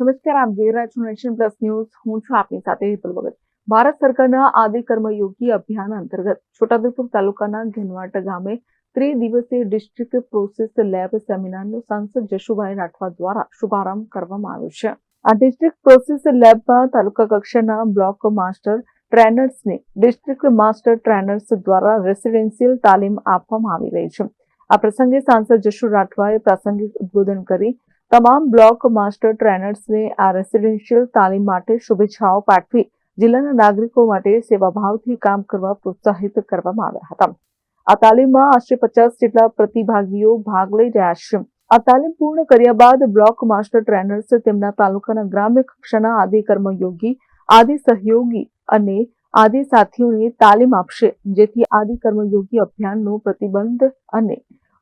નમસ્કાર, આપ જોઈ રહ્યા છો નેશન પ્લસ ન્યૂઝ. હું છું આપની સાથે હેતલ ભગત. ભારત સરકારના આદિ કર્મયોગી અભિયાન અંતર્ગત છોટાઉદેપુર તાલુકાના ઘનવાટ ગામે ત્રિદિવસીય ડિસ્ટ્રિક્ટ પ્રોસેસ લેબ સેમિનારનો સાંસદ જશુભાઈ રાઠવા દ્વારા શુભારંભ કરવામાં આવ્યો છે. આ ડિસ્ટ્રિક્ટ પ્રોસેસ લેબમાં તાલુકા કક્ષાના બ્લોક માસ્ટર ટ્રેનર્સને ડિસ્ટ્રિક્ટ માસ્ટર ટ્રેનર્સ દ્વારા રેસિડેન્શિયલ તાલીમ આપવામાં આવી રહી છે. આ પ્રસંગે સાંસદ જશુ રાઠવાએ પ્રાસંગિક ઉદબોધન કરી તમામ બ્લોક માસ્ટર ટ્રેનર્સને આ રેસિડેન્શિયલ તાલીમ માટે શુભેચ્છાઓ પાઠવી જિલ્લાના નાગરિકો માટે સેવાભાવથી કામ કરવા પ્રોત્સાહિત કરવામાં આવ્યા હતા. આ તાલીમમાં આશરે પચાસ જેટલા પ્રતિભાગીઓ ભાગ લઈ રહ્યા છે. આ તાલીમ પૂર્ણ કર્યા બાદ બ્લોક માસ્ટર ટ્રેનર્સ તેમના તાલુકાના ગ્રામ્ય કક્ષાના આદિ કર્મયોગી, આદિ સહયોગી અને આદિ સાથીઓને તાલીમ આપશે, જેથી આદિ કર્મયોગી અભિયાનનો પ્રતિબંધ અને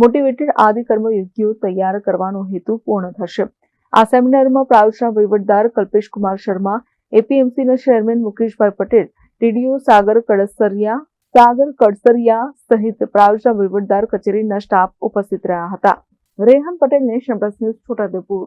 મોટિવેટેડ આદિ કર્મયોગીઓ તૈયાર કરવાનો હેતુ પૂર્ણ થશે. આ સેમિનારમાં પ્રાયોજના વહીવટદાર કલ્પેશ કુમાર શર્મા, એપીએમસીના ચેરમેન મુકેશભાઈ પટેલ, ટીડીઓ સાગર કડસરિયા સાગર કડસરિયા સહિત પ્રાયોજના વહીવટદાર કચેરીના સ્ટાફ ઉપસ્થિત રહ્યા હતા. Rehan Patel nation plus news Chhotaudepur.